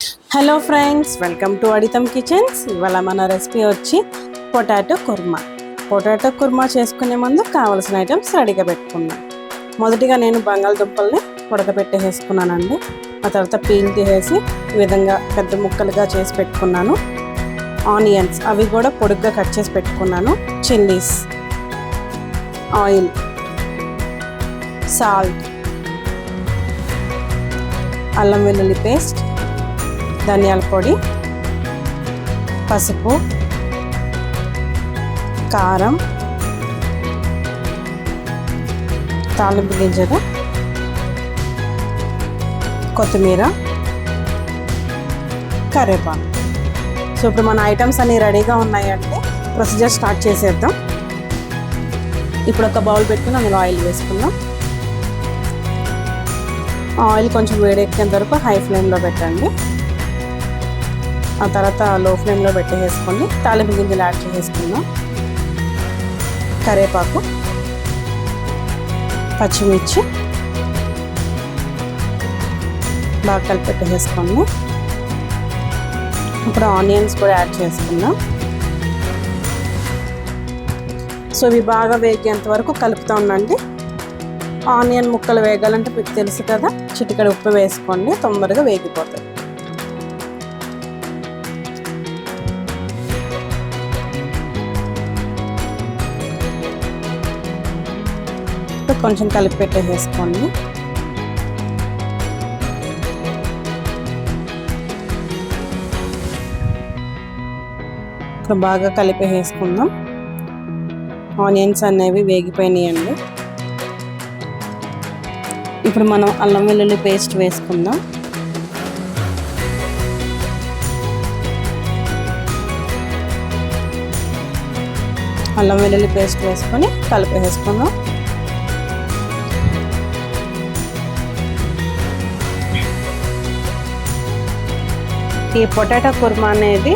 Hello friends welcome to అడితం kitchens. ఇవాళ మన recipe వచ్చి పొటాటో కుర్మా. పొటాటో కుర్మా చేసుకునే ముందు కావాల్సిన ఐటమ్స్ రెడీగా పెట్టుకున్నాం మొదటిగా నేను బంగాళదుంపల్ని ఉడకబెట్టేసుకున్నానండి ఆ తర్వాత పీల్ తీసేసి ఈ విధంగా పెద్ద ముక్కలుగా చేసి పెట్టుకున్నాను. ఆనియన్స్ అవి కూడా పొడుగ్గా కట్ చేసి పెట్టుకున్నాను. చిల్లీస్ ఆయిల్ సాల్ట్ అల్లం వెల్లుల్లి పేస్ట్ ధనియాల పొడి పసుపు కారం తాలింపు గింజలు కొత్తిమీర కరివేపాకు. సో ఇప్పుడు మన ఐటమ్స్ అన్నీ రెడీగా ఉన్నాయంటే ప్రొసీజర్ స్టార్ట్ చేసేద్దాం. ఇప్పుడు ఒక బౌల్ పెట్టుకుని అందులో ఆయిల్ వేసుకుందాం. ఆయిల్ కొంచెం వేడెక్కేంత వరకు హై ఫ్లేమ్లో పెట్టండి. ఆ తర్వాత లో ఫ్లేమ్లో పెట్టేసుకొని తాలింపు గింజలు యాడ్ చేసేసుకుందాం. కరేపాకు పచ్చిమిర్చి బాగా కలిపి ఇప్పుడు ఆనియన్స్ కూడా యాడ్ చేసుకుందాం. సో ఇవి బాగా వేగేంత వరకు కలుపుతూ ఉండండి. ఆనియన్ ముక్కలు వేగాలంటే మీకు తెలుసు కదా చిటికడ ఉప్పు వేసుకోండి తొందరగా వేగిపోతాయి. కొంచెం కలిపి పెట్టేసేసుకోండి. ఇప్పుడు బాగా కలిపేసుకుందాం ఆనియన్స్ అనేవి వేగిపోయినాయండి. ఇప్పుడు మనం అల్లం వెల్లుల్లి పేస్ట్ వేసుకుందాం. అల్లం వెల్లుల్లి పేస్ట్ వేసుకొని కలిపేసుకుందాం ఈ పొటాటో కుర్మా అనేది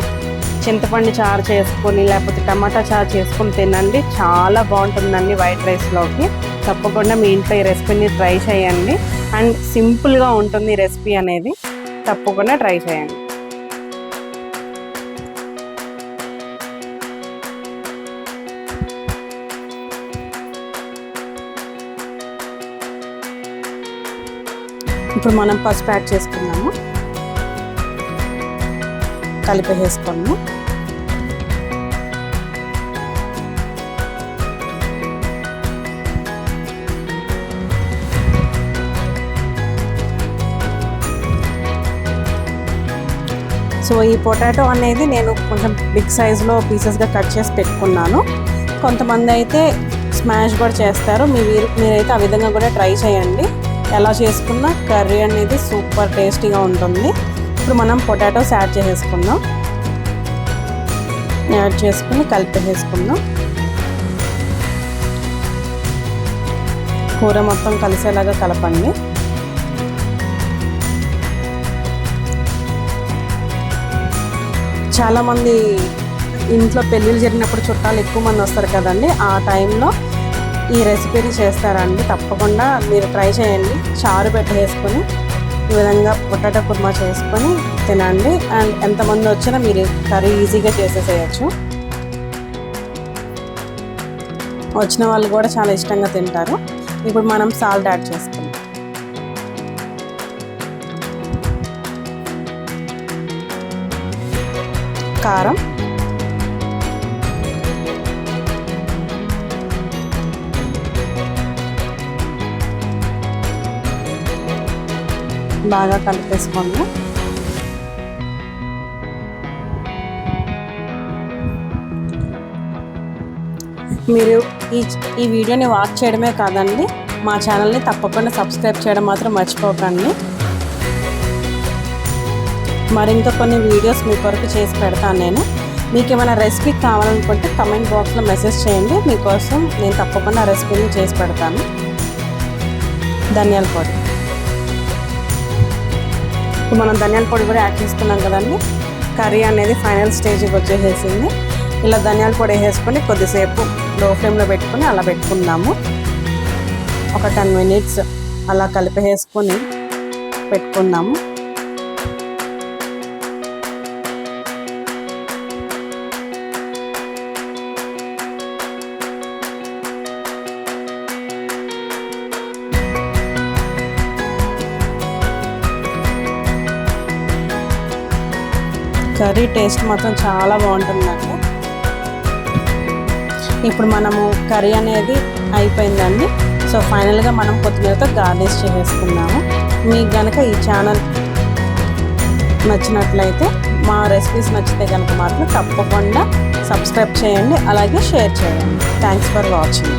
చింతపండు చారు చేసుకొని లేకపోతే టమాటా చారు చేసుకొని తినండి. చాలా బాగుంటుందండి వైట్ రైస్లోకి. తప్పకుండా మీ ఇంట్లో ఈ రెసిపీని ట్రై చేయండి. అండ్ సింపుల్గా ఉంటుంది ఈ రెసిపీ అనేది. తప్పకుండా ట్రై చేయండి. ఇప్పుడు మనం పసుపు యాడ్ చేసుకున్నాము కలిపేసుకోండి సో ఈ పొటాటో అనేది నేను కొంచెం బిగ్ సైజులో పీసెస్గా కట్ చేసి పెట్టుకున్నాను. కొంతమంది అయితే స్మాష్ కూడా చేస్తారు. మీ మీరైతే ఆ విధంగా కూడా ట్రై చేయండి. ఎలా చేసుకున్నా కర్రీ అనేది సూపర్ టేస్టీగా ఉంటుంది. ఇప్పుడు మనం పొటాటోస్ యాడ్ చేసేసుకుందాం. యాడ్ చేసుకుని కలిపేసేసుకుందాం. కూర మొత్తం కలిసేలాగా కలపండి. చాలామంది ఇంట్లో పెళ్ళిళ్ళు జరిగినప్పుడు చుట్టాలు ఎక్కువ మంది వస్తారు కదండి. ఆ టైంలో ఈ రెసిపీని చేస్తారండి. తప్పకుండా మీరు ట్రై చేయండి. చారు పెట్టేసుకొని ఈ విధంగా పొటాటో కుర్మా చేసుకొని తినండి. అండ్ ఎంతమంది వచ్చినా మీరు కర్రీ ఈజీగా చేసేసేయచ్చు. వచ్చిన వాళ్ళు కూడా చాలా ఇష్టంగా తింటారు. ఇప్పుడు మనం సాల్ట్ యాడ్ చేసుకుందాం. కారం. బాగా కలిపేసుకోండి. మీరు ఈ ఈ వీడియోని వాచ్ చేయడమే కాదండి మా ఛానల్ని తప్పకుండా సబ్స్క్రైబ్ చేయడం మాత్రం మర్చిపోకండి. మరింత కొన్ని వీడియోస్ మీ కొరకు చేసి పెడతాను నేను. మీకు ఏమైనా రెసిపీ కావాలనుకుంటే కమెంట్ బాక్స్లో మెసేజ్ చేయండి మీకోసం నేను తప్పకుండా రెసిపీని చేసి పెడతాను. ధనియాల పొడి. ఇప్పుడు మనం ధనియాల పొడి కూడా యాడ్ చేసుకున్నాం కదండి. కర్రీ అనేది ఫైనల్ స్టేజ్కి వచ్చేసేసింది. ఇలా ధనియాల పొడి వేసుకొని కొద్దిసేపు లో ఫ్లేమ్లో పెట్టుకొని అలా పెట్టుకుందాము. ఒక టెన్ మినిట్స్ అలా కలిపేసుకొని పెట్టుకుందాము. కర్రీ టేస్ట్ మాత్రం చాలా బాగుంటుందండి ఇప్పుడు మనము కర్రీ అనేది అయిపోయిందండి. సో ఫైనల్గా మనం కొత్తిమీరతో గార్నిష్ చేసేసుకున్నాము మీకు కనుక ఈ ఛానల్ నచ్చినట్లయితే మా రెసిపీస్ నచ్చితే కనుక మాత్రం తప్పకుండా సబ్స్క్రైబ్ చేయండి. అలాగే షేర్ చేయండి. Thanks for watching